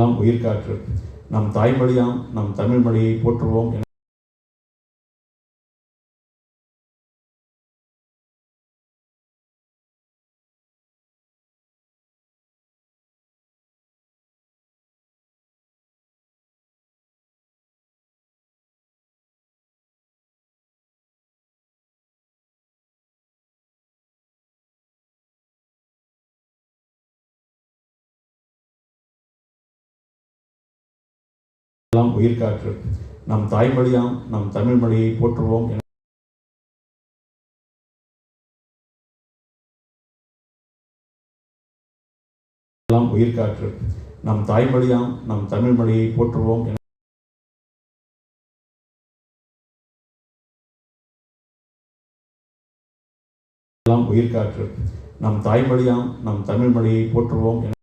எல்லாம் உயிர்காற்று நம் தாய்மொழியாம் நம் தமிழ் மொழியை போற்றுவோம் என உயிர் காற்று நம் தாய்மொழியாம் நம் தமிழ் மொழியை போற்றுவோம் என எல்லாம் உயிர்காற்று நம் தாய்மொழியாம் நம் தமிழ் மொழியை போற்றுவோம் என எல்லாம் உயிர்காற்று நம் தாய்மொழியாம் நம் தமிழ் மொழியை போற்றுவோம் என